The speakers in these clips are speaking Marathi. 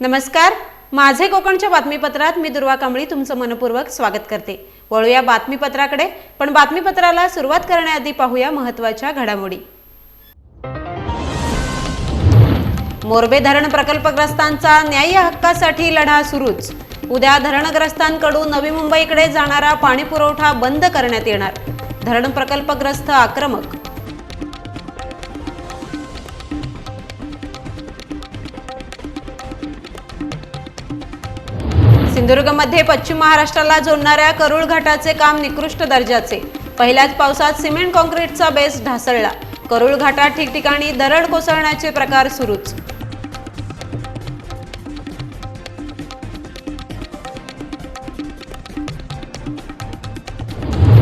नमस्कार. माझे कोकणच्या बातमीपत्रात मी दुर्वा कांबळी तुमचं मनपूर्वक स्वागत करते. वळूया बातमीपत्राकडे पण बातमीपत्राला सुरुवात करण्याआधी पाहूया महत्त्वाच्या घडामोडी. मोरबे धरण प्रकल्पग्रस्तांचा न्याय्य हक्कासाठी लढा सुरूच. उद्या धरणग्रस्तांकडून नवी मुंबईकडे जाणारा पाणीपुरवठा बंद करण्यात येणार. धरण प्रकल्पग्रस्त आक्रमक. सिंधुदुर्गमध्ये पश्चिम महाराष्ट्राला जोडणाऱ्या करुळ घाटाचे काम निकृष्ट दर्जाचे. पहिल्याच पावसात सिमेंट कॉन्क्रीटचा बेस ढासळला. करुळ घाटात ठिकठिकाणी दरड कोसळण्याचे प्रकार सुरूच.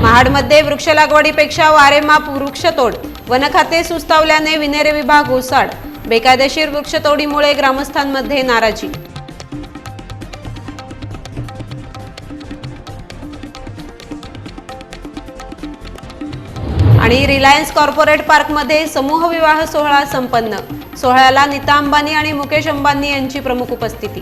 महाडमध्ये वृक्ष लागवडीपेक्षा वारेमाप वृक्षतोड वनखाते सुस्तावल्याने विनेरे विभाग ओसाड. बेकायदेशीर वृक्षतोडीमुळे ग्रामस्थांमध्ये नाराजी. आणि रिलायन्स कॉर्पोरेट पार्कमध्ये समूह विवाह सोहळा संपन्न. सोहळ्याला नीता अंबानी आणि मुकेश अंबानी यांची प्रमुख उपस्थिती.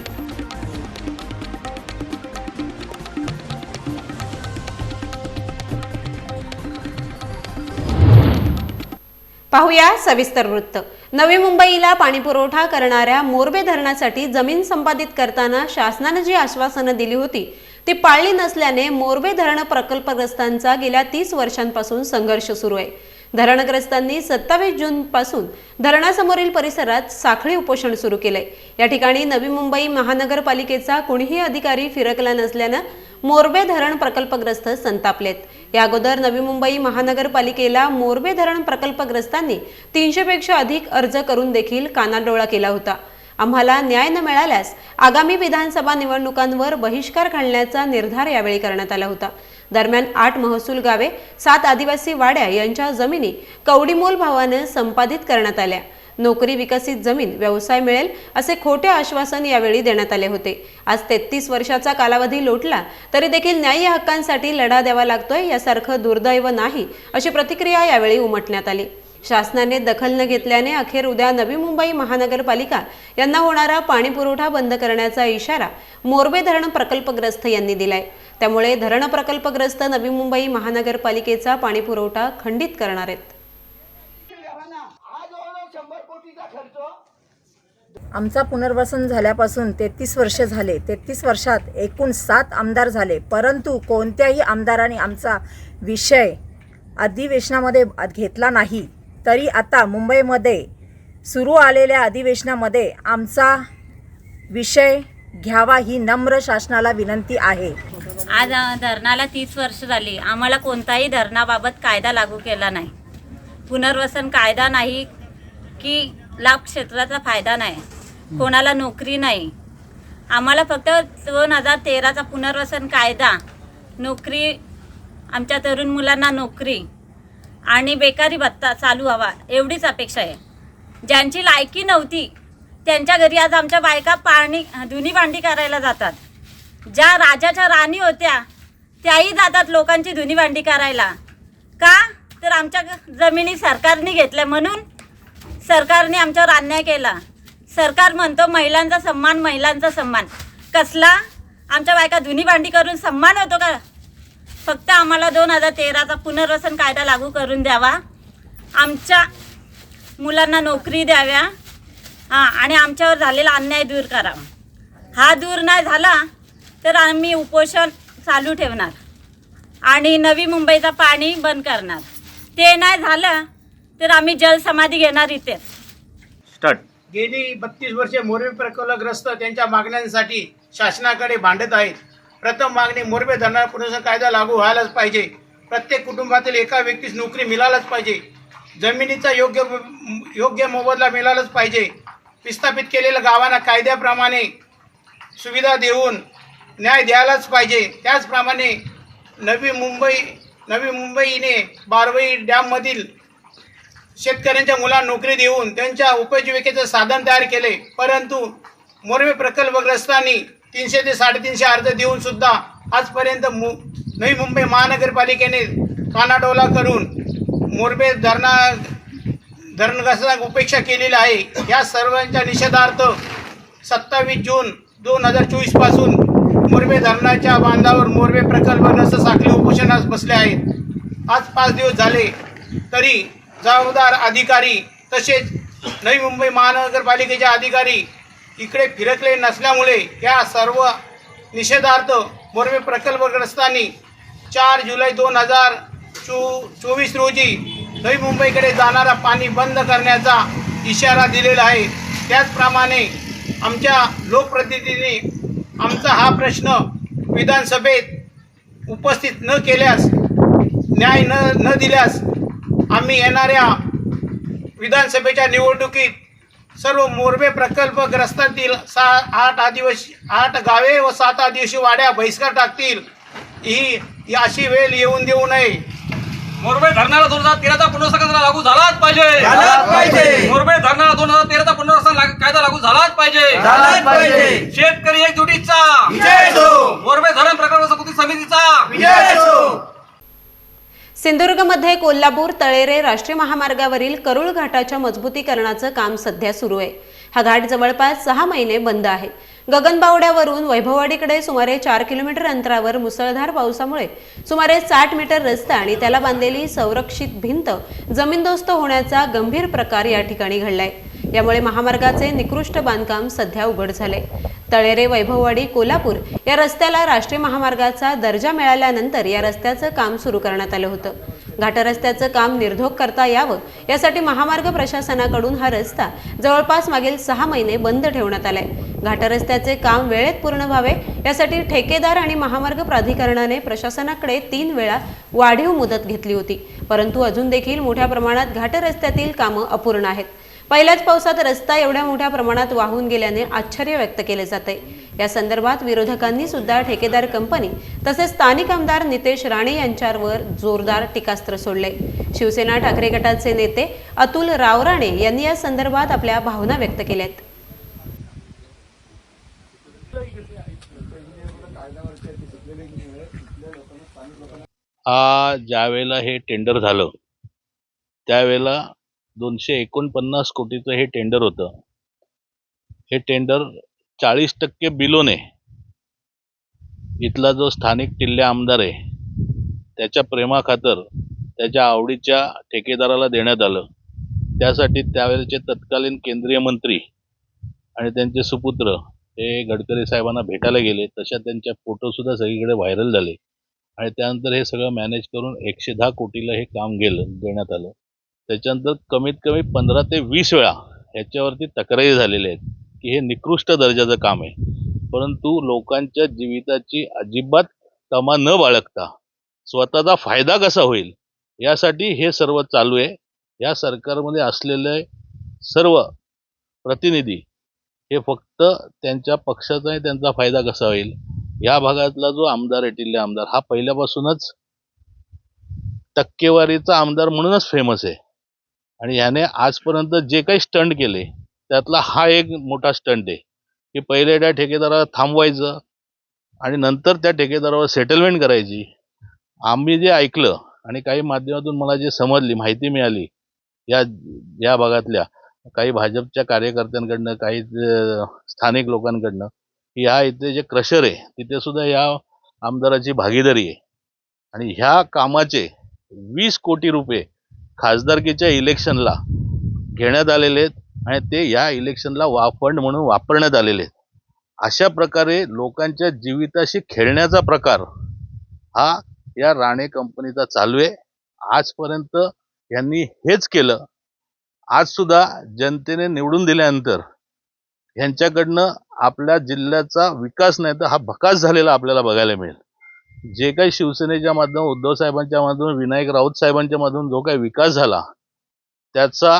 पाहूया सविस्तर वृत्त. नवी मुंबईला पाणीपुरवठा करणाऱ्या मोरबे धरणासाठी जमीन संपादित करताना शासनानं जी आश्वासनं दिली होती ती पाळली नसल्याने मोरबे धरण प्रकल्पग्रस्तांचा गेल्या तीस वर्षांपासून संघर्ष सुरू आहे. धरणग्रस्तांनी सत्तावीस जून पासून धरणासमोरील परिसरात साखळी उपोषण सुरू केलंय. या ठिकाणी नवी मुंबई महानगरपालिकेचा कोणीही अधिकारी फिरकला नसल्यानं मोरबे धरण प्रकल्पग्रस्त संतापलेत. या अगोदर नवी मुंबई महानगरपालिकेला मोरबे धरण प्रकल्पग्रस्तांनी तीनशे पेक्षा अधिक अर्ज करून देखील कानाडोळा केला होता. आम्हाला न्याय न मिळाल्यास आगामी विधानसभा निवडणुकांवर बहिष्कार घालण्याचा निर्धार यावेळी करण्यात आला होता. दरम्यान आठ महसूल गावे सात आदिवासी वाड्या यांच्या जमिनी कवडीमोल भावानं संपादित करण्यात आल्या. नोकरी विकसित जमीन व्यवसाय मिळेल असे खोटे आश्वासन यावेळी देण्यात आले होते. आज तेहतीस वर्षाचा कालावधी लोटला तरी देखील न्याय्य हक्कांसाठी लढा द्यावा लागतोय यासारखं दुर्दैव नाही अशी प्रतिक्रिया यावेळी उमटण्यात आली. शासनाने दखल न घेतल्याने अखेर उद्या नवी मुंबई महानगरपालिका यांना होणारा पाणी पुरवठा बंद करण्याचा इशारा मोरबे धरण प्रकल्पग्रस्त यांनी दिलाय. त्यामुळे धरण प्रकल्पग्रस्त नवी मुंबई महानगरपालिकेचा पाणी पुरवठा खंडित करणार आहेत. आमचा पुनर्वसन झाल्यापासून तेहतीस वर्ष झाले. तेहतीस वर्षात एकूण सात आमदार झाले. परंतु कोणत्याही आमदाराने आमचा विषय अधिवेशनामध्ये घेतला नाही. तरी आता मुंबईमध्ये सुरू आलेल्या अधिवेशनामध्ये आमचा विषय घ्यावा ही नम्र शासनाला विनंती आहे. आज धरणाला तीस वर्ष झाली. आम्हाला कोणताही धरणाबाबत कायदा लागू केला नाही. पुनर्वसन कायदा नाही की लाभ क्षेत्राचा फायदा नाही. कोणाला नोकरी नाही. आम्हाला फक्त दोन हजार तेराचा पुनर्वसन कायदा नोकरी आमच्या तरुण मुलांना नोकरी आणि बेकारी भत्ता चालू व्हावा एवढीच अपेक्षा आहे. ज्यांची लायकी नव्हती त्यांच्या घरी आज आमच्या बायका पाणी धुनी भांडी करायला जातात. ज्या राजाच्या राणी होत्या त्याही जातात लोकांची धुनी भांडी करायला. का? तर आमच्या जमिनी सरकारने घेतल्या म्हणून सरकारने आमच्यावर अन्याय केला. सरकार म्हणतो महिलांचा सन्मान महिलांचा सन्मान. कसला? आमच्या बायका धुनी भांडी करून सन्मान होतो का? फक्त आम्हाला दोन हजार तेराचा पुनर्वसन कायदा लागू करून द्यावा. आमच्या मुलांना नोकरी द्याव्या. हां आणि आमच्यावर झालेला अन्याय दूर करावा हा दूर नाही झाला तर आम्ही उपोषण चालू ठेवणार. आणि नवी मुंबईचं पाणी बंद करणार. ते नाही झालं तर आम्ही जलसमाधी घेणार स्टार्ट गेली बत्तीस वर्षे मोरबे प्रकल्पग्रस्त त्यांच्या मागण्यांसाठी शासनाकडे भांडत आहेत. प्रथम मागणी मोरबे धरणार पुनर्वसन कायदा लागू व्हायलाच पाहिजे. प्रत्येक कुटुंबातील एका व्यक्तीस नोकरी मिळालाच पाहिजे. जमिनीचा योग्य योग्य मोबदला मिळालाच पाहिजे. विस्थापित केलेल्या गावांना कायद्याप्रमाणे सुविधा देऊन न्याय द्यायलाच पाहिजे. त्याचप्रमाणे नवी मुंबई नवी मुंबईने बारवई डॅममधील शेतकऱ्यांच्या मुलांना नोकरी देऊन त्यांच्या उपजीविकेचं साधन तयार केले. परंतु मोरवे प्रकल्पग्रस्तांनी तीनशे ते साडेतीनशे अर्ज देऊन सुद्धा आजपर्यंत मु नवी मुंबई महानगरपालिकेने कानाडोला करून मोरबे धरणा धरणग्रस्तांना उपेक्षा केलेली आहे. या सर्वांच्या निषेधार्थ सत्तावीस जून दोन हजार चोवीसपासून मोरबे धरणाच्या बांधावर मोरबे प्रकल्प नस साखळी उपोषणास बसले आहेत. आज पाच दिवस झाले तरी जबाबदार अधिकारी तसेच नवी मुंबई महानगरपालिकेचे अधिकारी इकडे फिरकले नसल्यामुळे या सर्व निषेधार्थ मोरबे प्रकल्पग्रस्तांनी चार जुलै दोन हजार चो चोवीस रोजी नवी मुंबईकडे जाणारा पाणी बंद करण्याचा इशारा दिलेला आहे. त्याचप्रमाणे आमच्या लोकप्रतिनिधींनी आमचा हा प्रश्न विधानसभेत उपस्थित न केल्यास न्याय न न दिल्यास आम्ही येणाऱ्या विधानसभेच्या निवडणुकीत सर्व मोरबे प्रकल्पग्रस्तांतील सा आठ आदिवासी आठ गावे व सात आदिवासी वाड्या बहिष्कार टाकतील. ही अशी वेळ येऊन देऊ नये. मोरबे धरणाला दोन हजार तेराचा पुनर्वसन लागू झालाच पाहिजे. मोरबे धरणाला दोन हजार तेराचा पुनर्वसन लाग- कायदा लागू झालाच पाहिजे. झालाच पाहिजे शेतकरी एकजुटीचा विजय असो! मोरबे धरण प्रकल्प कृती समितीचा विजय असो! सिंधुदुर्गमध्ये कोल्हापूर तळेरे राष्ट्रीय महामार्गावरील करुळ घाटाच्या मजबूतीकरणाचं काम सध्या सुरू आहे. हा घाट जवळपास सहा महिने बंद आहे. गगनबावड्यावरून वैभववाडीकडे सुमारे चार किलोमीटर अंतरावर मुसळधार पावसामुळे सुमारे साठ मीटर रस्ता आणि त्याला बांधलेली संरक्षित भिंत जमीनदोस्त होण्याचा गंभीर प्रकार या ठिकाणी घडलाय. यामुळे महामार्गाचे निकृष्ट बांधकाम सध्या उघड झाले. तळेरे वैभववाडी कोल्हापूर या रस्त्याला राष्ट्रीय महामार्गाचा दर्जा मिळाल्यानंतर या रस्त्याचं काम सुरू करण्यात आलं होतं. घाटरस्त्याचं काम निर्धोक करता यावं यासाठी महामार्ग प्रशासनाकडून हा रस्ता जवळपास मागील सहा महिने बंद ठेवण्यात आलाय. घाटरस्त्याचे काम वेळेत पूर्ण व्हावे यासाठी ठेकेदार आणि महामार्ग प्राधिकरणाने प्रशासनाकडे तीन वेळा वाढीव मुदत घेतली होती. परंतु अजून देखील मोठ्या प्रमाणात घाटरस्त्यातील कामं अपूर्ण आहेत. पहिल्याच पावसात रस्ता एवढ्या मोठ्या प्रमाणात वाहून गेल्याने आश्चर्य व्यक्त केले जाते. या संदर्भात विरोधकांनी सुद्धा ठेकेदार कंपनी तसेच स्थानिक आमदार नितेश राणे यांच्यावर जोरदार टीकास्त्र सोडले. शिवसेना ठाकरे गटाचे नेते अतुल रावराणे यांनी या संदर्भात आपल्या भावना व्यक्त केल्यात. हा ज्या वेळेला हे टेंडर झालं त्यावेळेला दोनशे एकोणपन्नास कोटीचं हे टेंडर होतं. हे टेंडर चाळीस टक्के बिलोने इथला जो स्थानिक टिल्ले आमदार आहे त्याच्या प्रेमाखातर त्याच्या आवडीच्या ठेकेदाराला देण्यात आलं. त्यासाठी त्यावेळेचे तत्कालीन केंद्रीय मंत्री आणि त्यांचे सुपुत्र हे गडकरी साहेबांना भेटायला गेले. तशा त्यांच्या फोटोसुद्धा सगळीकडे व्हायरल झाले. आणि त्यानंतर हे सगळं मॅनेज करून एकशे दहा कोटीला हे काम गेलं देण्यात आलं. त्याच्यानंतर कमीत कमी पंधरा ते वीस वेळा ह्याच्यावरती तक्रारी झालेल्या आहेत की हे निकृष्ट दर्जाचं काम आहे. परंतु लोकांच्या जीविताची अजिबात तमा न बाळगता स्वतःचा फायदा कसा होईल यासाठी हे सर्व चालू आहे. या सरकारमध्ये असलेले सर्व प्रतिनिधी हे फक्त त्यांच्या पक्षाचा आणि त्यांचा फायदा कसा होईल या भागातला जो आमदार आहे आमदार हा पहिल्यापासूनच टक्केवारीचा आमदार म्हणूनच फेमस आहे. आणि ह्याने आजपर्यंत जे काही स्टंट केले त्यातला हा एक मोठा स्टंट आहे. की पहिले त्या ठेकेदाराला थांबवायचं आणि नंतर त्या ठेकेदारावर सेटलमेंट करायची. आम्ही जे ऐकलं आणि काही माध्यमातून मला जे समजली माहिती मिळाली या या भागातल्या काही भाजपच्या कार्यकर्त्यांकडनं काही स्थानिक लोकांकडनं या ह्या इथे जे क्रशर आहे तिथे सुद्धा या आमदाराची भागीदारी आहे. आणि ह्या कामाचे वीस कोटी रुपये खासदारकीच्या इलेक्शनला घेण्यात आलेले आहेत आणि ते या इलेक्शनला वा फंड म्हणून वापरण्यात आलेले आहेत. अशा प्रकारे लोकांच्या जीविताशी खेळण्याचा प्रकार हा या राणे कंपनीचा चालू आहे. आजपर्यंत यांनी हेच केलं. आज सुद्धा जनतेने निवडून दिल्यानंतर ह्यांच्याकडनं आपल्या जिल्ह्याचा विकास नाही तर हा भकास झालेला आपल्याला बघायला मिळेल. जे काही शिवसेनेच्या माध्यमातून उद्धव साहेबांच्या माध्यमातून विनायक राऊत साहेबांच्या माध्यमातून जो काही विकास झाला त्याचा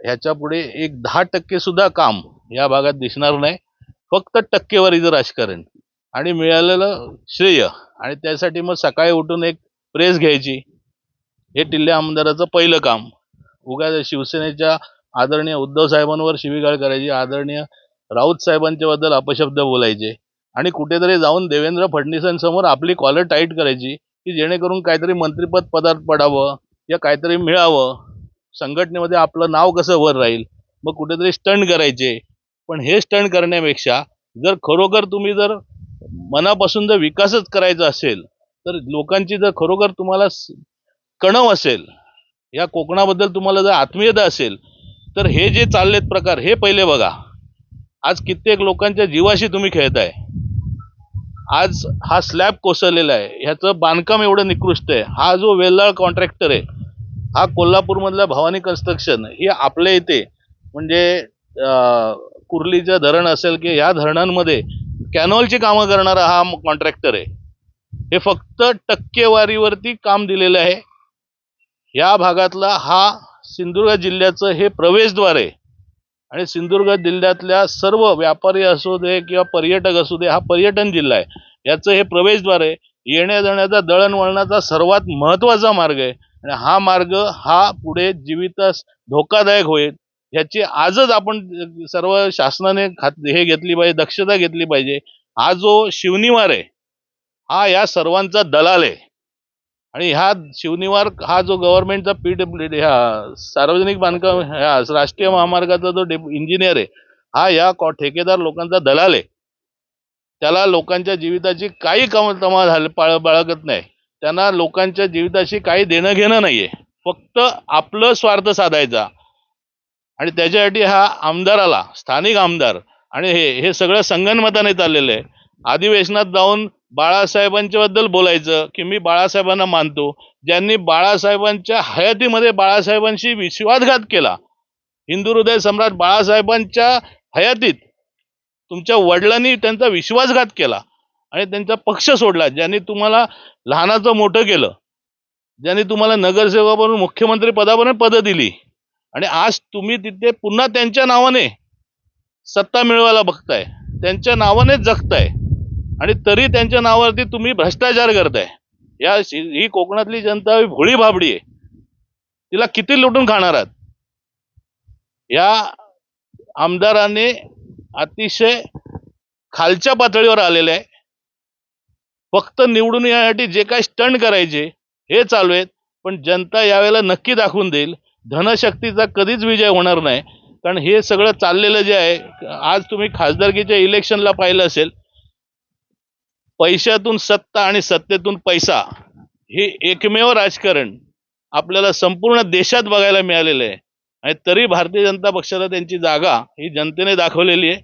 ह्याच्या पुढे एक दहा टक्के सुद्धा काम या भागात दिसणार नाही. फक्त टक्केवारीचं राजकारण आणि मिळालेलं श्रेय आणि त्यासाठी मग सकाळी उठून एक प्रेस घ्यायची हे टिल्ले आमदाराचं पहिलं काम. उगा शिवसेनेच्या आदरणीय उद्धव साहेबांवर शिवीगाळ करायची आदरणीय राऊत साहेबांच्या बद्दल अपशब्द बोलायचे आणि कुठेतरी जाऊन देवेंद्र फडणवीसांसमोर आपली कॉलर टाईट करायची की जेणेकरून काहीतरी मंत्रिपद पदार्थ पडावं या काहीतरी मिळावं. संघटनेमध्ये आपलं नाव कसं वर राहील? मग कुठेतरी स्टंट करायचे. पण हे स्टंट करण्यापेक्षा जर खरोखर तुम्ही जर मनापासून जर विकासच करायचा असेल तर लोकांची जर खरोखर तुम्हाला कणव असेल या कोकणाबद्दल तुम्हाला जर आत्मीयता असेल तर हे जे चाललेत प्रकार हे पहिले बघा. आज कित्येक लोकांच्या जीवाशी तुम्ही खेळताय. आज हा स्लॅब कोसळलेला आहे. ह्याचं बांधकाम एवढं निकृष्ट आहे. हा जो वेल्लाळ कॉन्ट्रॅक्टर आहे हा कोल्हापूरमधला भवानी कन्स्ट्रक्शन हे आपल्या इथे म्हणजे कुर्लीचं धरण असेल की ह्या धरणांमध्ये कॅनॉलची कामं करणारा हा कॉन्ट्रॅक्टर आहे. हे फक्त टक्केवारीवरती काम दिलेलं आहे. या भागातला हा सिंधुदुर्ग जिल्ह्याचं हे प्रवेशद्वार आहे. आणि सिंधुदुर्ग जिल्ह्यातल्या सर्व व्यापारी असू दे किंवा पर्यटक असू दे हा पर्यटन जिल्हा आहे. याचं हे प्रवेशद्वार आहे. येण्या जाण्याचा दळणवळणाचा सर्वात महत्त्वाचा मार्ग आहे. आणि हा मार्ग हा पुढे जीवितास धोकादायक होईल ह्याची आजच आपण सर्व शासनाने खात हे घेतली पाहिजे दक्षता घेतली पाहिजे. हा जो शिवनिवार आहे हा या सर्वांचा दलाल आहे. आणि ह्या शिवनिवार हा जो गव्हर्नमेंटचा पी डब्ल्यू हा सार्वजनिक बांधकाम ह्या राष्ट्रीय महामार्गाचा जो इंजिनियर आहे हा या कॉ- ठेकेदार लोकांचा दलाल आहे. त्याला लोकांच्या जीविताची काही कम तमा झाल पाळ बाळगत नाही. त्यांना लोकांच्या जीविताशी काही देणं घेणं नाहीये. फक्त आपलं स्वार्थ साधायचा. आणि त्याच्यासाठी हा आमदाराला स्थानिक आमदार. आणि हे हे सगळं संगनमताने चाललेलं आहे. अधिवेशनात जाऊन बाळासाहेबांच्या बद्दल बोलायचं की मी बाळासाहेबांना मानतो. ज्यांनी बाळासाहेबांच्या हयातीमध्ये बाळासाहेबांशी विश्वासघात केला. हिंदू हृदय सम्राट बाळासाहेबांच्या हयातीत तुमच्या वडिलांनी त्यांचा विश्वासघात केला आणि त्यांचा पक्ष सोडला. ज्यांनी तुम्हाला लहानाचं मोठं केलं. ज्यांनी तुम्हाला नगरसेवक म्हणून मुख्यमंत्री पदापर्यंत पदं दिली. आणि आज तुम्ही तिथे पुन्हा त्यांच्या नावाने सत्ता मिळवायला बघताय. त्यांच्या नावानेच जगताय. आणि तरी त्यांच्या नावावरती तुम्ही भ्रष्टाचार करताय. या ही कोकणातली जनता भोळी भाबडी आहे. तिला किती लुटून खाणार आहात? या आमदाराने अतिशय खालच्या पातळीवर आलेले आहे. फक्त निवडून येण्यासाठी जे काही स्टंट करायचे हे चालू आहेत. पण जनता यावेळेला नक्की दाखवून देईल. धनशक्तीचा कधीच विजय होणार नाही. कारण हे सगळं चाललेलं जे आहे आज तुम्ही खासदारकीच्या इलेक्शनला पाहिलं असेल पैशातून सत्ता आणि सत्तेतून पैसा हे एकमेव राजकारण आपल्याला संपूर्ण देशात बघायला मिळालेलं आहे. आणि तरी भारतीय जनता पक्षाला त्यांची जागा ही जनतेने दाखवलेली आहे.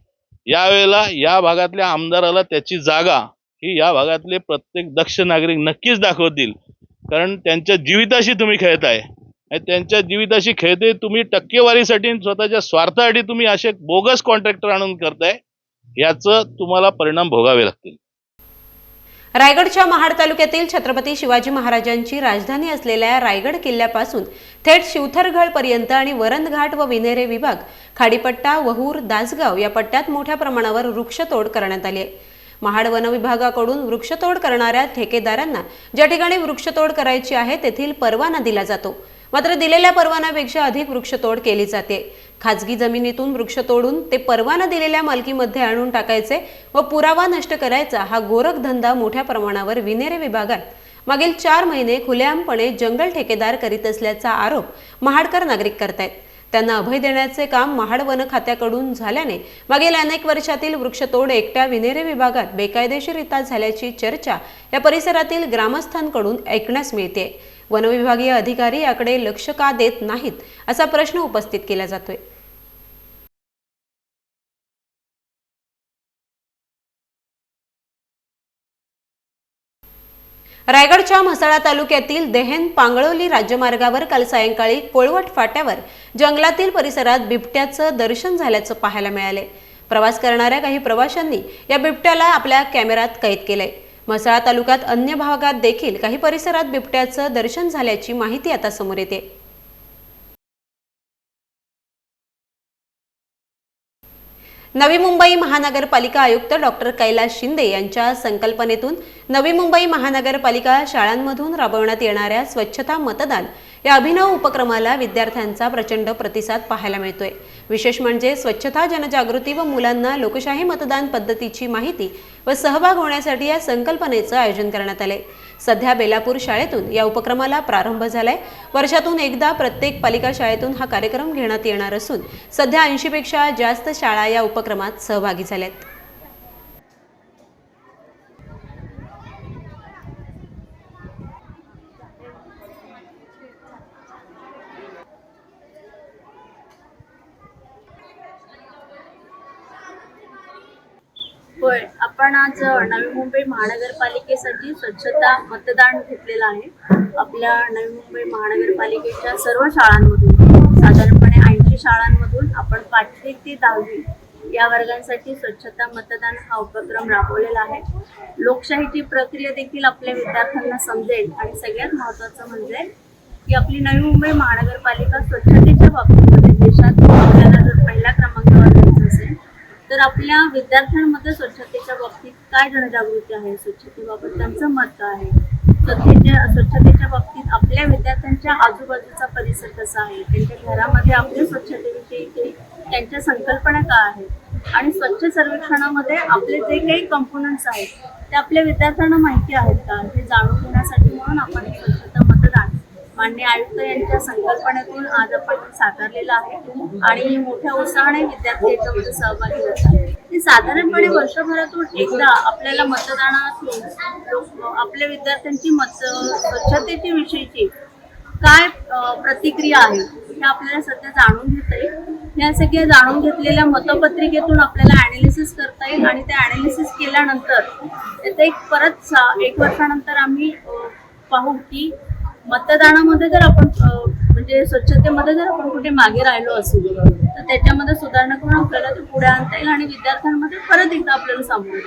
यावेळेला या भागातल्या आमदाराला त्याची जागा ही या भागातले प्रत्येक दक्ष नागरिक नक्कीच दाखवतील. कारण त्यांच्या जीविताशी तुम्ही खेळताय आणि त्यांच्या जीविताशी खेळते तुम्ही टक्केवारीसाठी स्वतःच्या स्वार्थासाठी तुम्ही असे बोगस कॉन्ट्रॅक्टर आणून करताय. याचं तुम्हाला परिणाम भोगावे लागतील. रायगडच्या महाड तालुक्यातील छत्रपती शिवाजी महाराजांची राजधानी असलेल्या रायगड किल्ल्यापासून थेट शिवथरगडपर्यंत आणि वरंदघाट व विनेरे विभाग खाडीपट्टा वहूर दासगाव या पट्ट्यात मोठ्या प्रमाणावर वृक्षतोड करण्यात आली आहे. महाड वन विभागाकडून वृक्षतोड करणाऱ्या ठेकेदारांना ज्या ठिकाणी वृक्षतोड करायची आहे तेथील परवाना दिला जातो. मात्र दिलेल्या परवान्यापेक्षा अधिक वृक्षतोड केली जाते. खाजगी जमिनीतून वृक्ष तोडून ते परवाना दिलेल्या मालकीमध्ये आणून टाकायचे व पुरावा नष्ट करायचा हा गोरखधंदा मोठ्या प्रमाणावर विनेरे विभागात मागील चार महिने खुलेआमपणे जंगल ठेकेदार करीत असल्याचा आरोप महाडकर नागरिक करतायत. त्यांना अभय देण्याचे काम महाड वन खात्याकडून झाल्याने मागील अनेक वर्षातील वृक्षतोड एकट्या विनेरे विभागात बेकायदेशीरित्या झाल्याची चर्चा या परिसरातील ग्रामस्थांकडून ऐकण्यास मिळते. वनविभागीय अधिकारी याकडे लक्ष का देत नाहीत असा प्रश्न उपस्थित केला जातोय. रायगडच्या म्हसाळा तालुक्यातील देहेन पांगळोली राज्यमार्गावर काल सायंकाळी कोळवट फाट्यावर जंगलातील परिसरात बिबट्याचं दर्शन झाल्याचं पाहायला मिळाले. प्रवास करणाऱ्या काही प्रवाशांनी या बिबट्याला आपल्या कॅमेऱ्यात कैद केलंय. म्हसळा तालुक्यात अन्य भागात देखील काही परिसरात बिबट्याचं दर्शन झाल्याची माहिती आता समोर येते. नवी मुंबई महानगरपालिका आयुक्त डॉक्टर कैलास शिंदे यांच्या संकल्पनेतून नवी मुंबई महानगरपालिका शाळांमधून राबवण्यात येणाऱ्या स्वच्छता मतदान या अभिनव उपक्रमाला विद्यार्थ्यांचा प्रचंड प्रतिसाद पाहायला मिळतोय. विशेष म्हणजे स्वच्छता जनजागृती व मुलांना लोकशाही मतदान पद्धतीची माहिती व सहभाग होण्यासाठी या संकल्पनेचं आयोजन करण्यात आले सध्या बेलापूर शाळेतून या उपक्रमाला प्रारंभ झालाय. वर्षातून एकदा प्रत्येक पालिका शाळेतून हा कार्यक्रम घेण्यात येणार असून सध्या ऐंशीपेक्षा जास्त शाळा या उपक्रमात सहभागी झाल्यात. होय. आपण आज नवी मुंबई महानगरपालिकेसाठी स्वच्छता मतदान घेतलेलं आहे. आपल्या नवी मुंबई महानगरपालिकेच्या सर्व शाळांमधून साधारणपणे ऐंशी शाळांमधून आपण पाचवी ते दहावी या वर्गांसाठी स्वच्छता मतदान हा उपक्रम राबवलेला आहे. लोकशाहीची प्रक्रिया देखील आपल्या विद्यार्थ्यांना समजेल आणि सगळ्यात महत्त्वाचं म्हणजे की आपली नवी मुंबई महानगरपालिका स्वच्छतेच्या बाबतीत देशात आपल्याला जर पहिल्या क्रमांकावर द्यायचं असेल तर आपल्या विद्यार्थ्यांमध्ये स्वच्छतेच्या बाबतीत काय जनजागृती आहे? स्वच्छतेबाबत त्यांचं मत आहे. स्वच्छतेच्या स्वच्छतेच्या बाबतीत आपल्या विद्यार्थ्यांच्या आजूबाजूचा परिसर कसा आहे? त्यांच्या घरामध्ये आपल्या स्वच्छतेविषयी ते त्यांच्या संकल्पना काय आहेत? आणि स्वच्छ सर्वेक्षणामध्ये आपले जे काही कंपोनंट्स आहेत ते आपल्या विद्यार्थ्यांना माहिती आहेत का? हे जाणून घेण्यासाठी म्हणून आपण हे मान्य आयुक्त यांच्या संकल्पनेतून आज आपण साकारलेलं आहे आणि मोठ्या उत्साहाने विद्यार्थी याच्यामध्ये सहभागी होत आहेत ते साधारणपणे वर्षभरातून एकदा आपल्याला मतदानातून आपल्या विद्यार्थ्यांची मत स्वच्छतेच्या विषयीची काय प्रतिक्रिया आहे हे आपल्याला सध्या जाणून घेता येईल. या सगळ्या जाणून घेतलेल्या मतपत्रिकेतून आपल्याला अनालिसिस करता येईल आणि ते अनालिसिस केल्यानंतर त्याचं एक परत सा- एक वर्षानंतर आम्ही पाहू की मतदानामध्ये जर आपण म्हणजे स्वच्छतेमध्ये जर आपण कुठे मागे राहिलो असू तर त्याच्यामध्ये सुधारणा करून आपल्याला ते पुढे आणता येईल आणि विद्यार्थ्यांमध्ये परत एकदा आपल्याला सांगू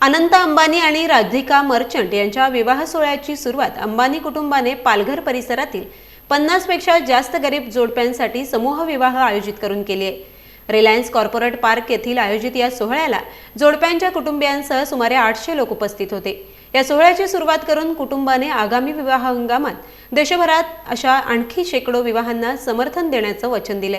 अनंत अंबानी आणि राधिका मर्चंट यांच्या विवाह सोहळ्याची सुरुवात अंबानी कुटुंबाने पालघर परिसरातील पन्नासपेक्षा जास्त गरीब जोडप्यांसाठी समूह विवाह आयोजित करून केली. आहे रिलायन्स कॉर्पोरेट पार्क येथील आयोजित या सोहळ्याला जोडप्यांच्या कुटुंबियांसह सुमारे आठशे लोक उपस्थित होते. या सोहळ्याची सुरुवात करून कुटुंबाने आगामी विवाह हंगामात देशभरात अशा आणखी शेकडो विवाहांना समर्थन देण्याचं वचन दिले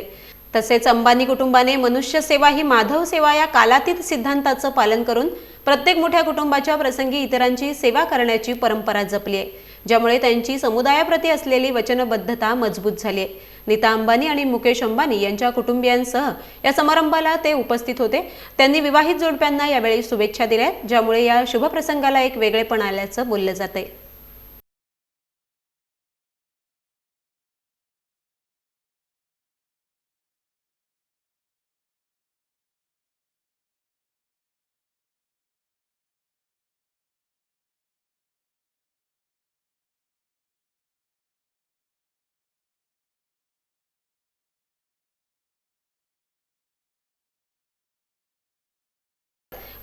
तसेच अंबानी कुटुंबाने मनुष्य सेवा ही माधव सेवा या कालातीत सिद्धांताचं पालन करून प्रत्येक मोठ्या कुटुंबाच्या प्रसंगी इतरांची सेवा करण्याची परंपरा जपली आहे ज्यामुळे त्यांची समुदायाप्रती असलेली वचनबद्धता मजबूत झाली आहे नीता अंबानी आणि मुकेश अंबानी यांच्या कुटुंबियांसह या समारंभाला ते उपस्थित होते. त्यांनी विवाहित जोडप्यांना यावेळी शुभेच्छा दिल्या ज्यामुळे या शुभप्रसंगाला एक वेगळेपण आल्याचं बोललं जातंय.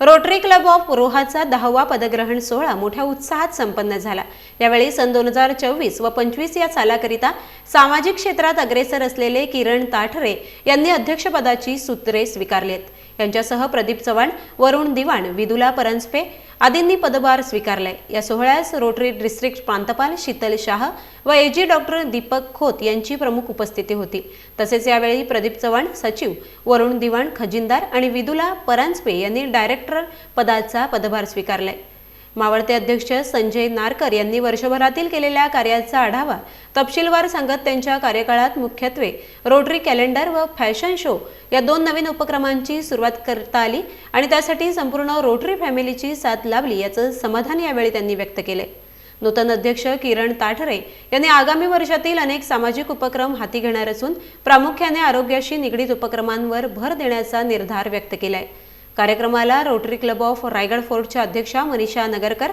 रोटरी क्लब ऑफ रोहाचा दहावा पदग्रहण सोहळा मोठ्या उत्साहात संपन्न झाला. यावेळी सन दोन हजार चोवीस व पंचवीस या सालाकरिता सामाजिक क्षेत्रात अग्रेसर असलेले किरण ताठरे यांनी अध्यक्षपदाची सूत्रे स्वीकारलेत. यांच्यासह प्रदीप चव्हाण वरुण दिवाण विदुला परंजपे आदींनी पदभार स्वीकारलाय. या सोहळ्यास रोटरी डिस्ट्रिक्ट प्रांतपाल शीतल शाह व एजी डॉक्टर दीपक खोत यांची प्रमुख उपस्थिती होती. तसेच यावेळी प्रदीप चव्हाण सचिव वरुण दिवाण खजिनदार आणि विदुला परांजपे यांनी डायरेक्टर पदाचा पदभार स्वीकारलाय. मावळते अध्यक्ष संजय नारकर यांनी वर्षभरातील केलेल्या कार्याचा आढावा तपशीलवार सांगत त्यांच्या कार्यकाळात मुख्यत्वे रोटरी कॅलेंडर व फॅशन शो या दोन नवीन उपक्रमांची सुरुवात करता आली आणि त्यासाठी संपूर्ण रोटरी फॅमिलीची साथ लाभली याचं समाधान यावेळी त्यांनी व्यक्त केले. नूतन अध्यक्ष किरण ताठरे यांनी आगामी वर्षातील अनेक सामाजिक उपक्रम हाती घेणार असून प्रामुख्याने आरोग्याशी निगडीत उपक्रमांवर भर देण्याचा निर्धार व्यक्त केला आहे कार्यक्रमाला रोटरी क्लब ऑफ रायगड फोर्टच्या अध्यक्षा मनीषा नगरकर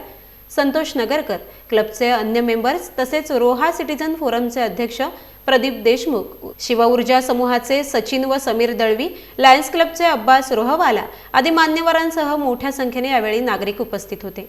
संतोष नगरकर क्लबचे अन्य मेंबर्स तसेच रोहा सिटीझन फोरमचे अध्यक्ष प्रदीप देशमुख शिव ऊर्जा समूहाचे सचिन व समीर दळवी लायन्स क्लबचे अब्बास रोहवाला आदी मान्यवरांसह मोठ्या संख्येने यावेळी नागरिक उपस्थित होते.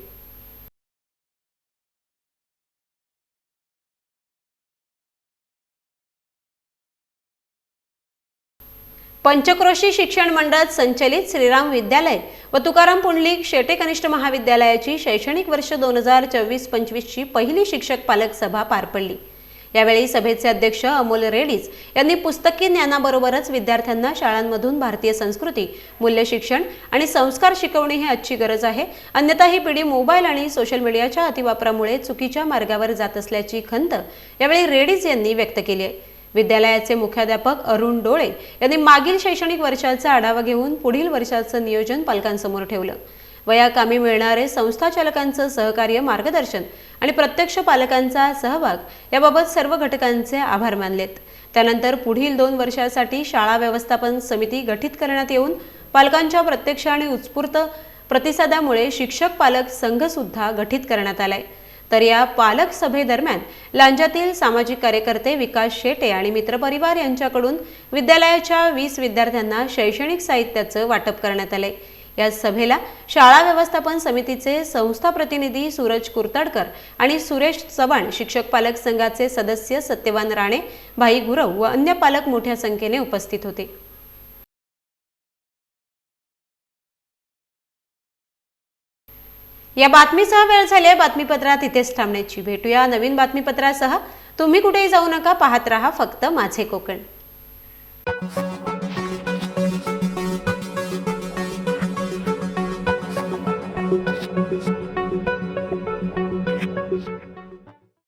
पंचक्रोशी शिक्षण मंडळ संचलित श्रीराम विद्यालय व तुकाराम पुंडलिक शेटे कनिष्ठ महाविद्यालयाची शैक्षणिक वर्ष दोन हजार चोवीस पंचवीसची पहिली शिक्षक पालक सभा पार पडली. यावेळी सभेचे अध्यक्ष अमोल रेडीज यांनी पुस्तकी ज्ञानाबरोबरच विद्यार्थ्यांना शाळांमधून भारतीय संस्कृती मूल्य शिक्षण आणि संस्कार शिकवणे ही आजची गरज आहे. अन्यथा ही पिढी मोबाईल आणि सोशल मीडियाच्या अतिवापरामुळे चुकीच्या मार्गावर जात असल्याची खंत यावेळी रेडीज यांनी व्यक्त केली आहे. विद्यालयाचे मुख्याध्यापक अरुण डोळे यांनी मागील शैक्षणिक वर्षाचा आढावा घेऊन पुढील वर्षाचं नियोजन पालकांसमोर ठेवलं. वयाकामी मिळणारे संस्थाचालकांचं सहकार्य मार्गदर्शन आणि प्रत्यक्ष पालकांचा सहभाग याबाबत सर्व घटकांचे आभार मानलेत. त्यानंतर पुढील दोन वर्षासाठी शाळा व्यवस्थापन समिती गठीत करण्यात येऊन पालकांच्या प्रत्यक्ष आणि उत्स्फूर्त प्रतिसादामुळे शिक्षक पालक संघ सुद्धा गठीत करण्यात आलाय. तर या पालक सभेदरम्यान लांजातील सामाजिक कार्यकर्ते विकास शेटे आणि मित्रपरिवार यांच्याकडून विद्यालयाच्या वीस विद्यार्थ्यांना शैक्षणिक साहित्याचं वाटप करण्यात आले. या सभेला शाळा व्यवस्थापन समितीचे संस्था प्रतिनिधी सूरज कुर्ताडकर आणि सुरेश चव्हाण शिक्षक पालक संघाचे सदस्य सत्यवान राणे भाई गुरव व अन्य पालक मोठ्या संख्येने उपस्थित होते. या बातमीसह वेळ झाली बातमीपत्रात इथेच थांबण्याची भेटूया नवीन बातमीपत्रासह. तुम्ही कुठेही जाऊ नका पाहत राहा फक्त माझे कोकण.